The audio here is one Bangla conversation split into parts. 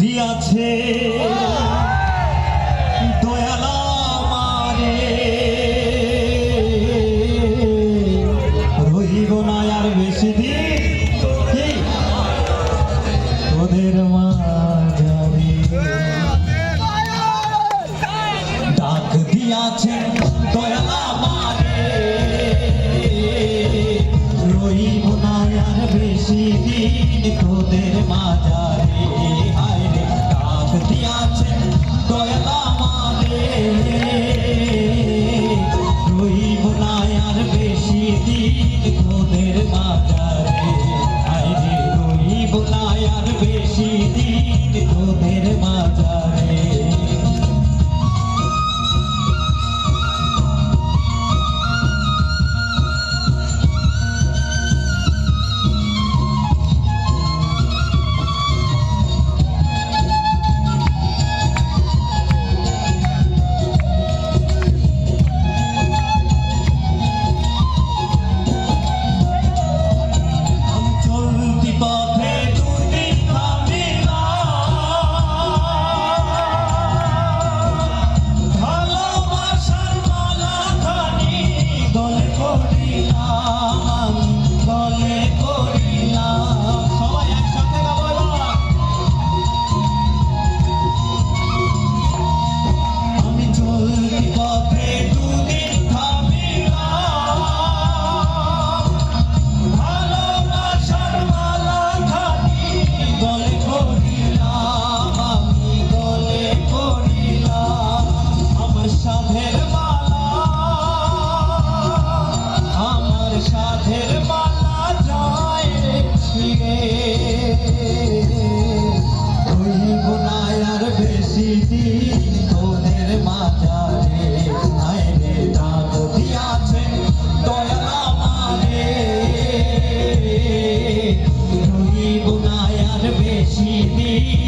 দিয়াছে দয়ালা মারে রহিব না আর বেশি দিন। ডাক দিয়াছে দয়ালা মারে রহিব না আর তোদের মা Peshi Dini Ko me.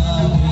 Amen.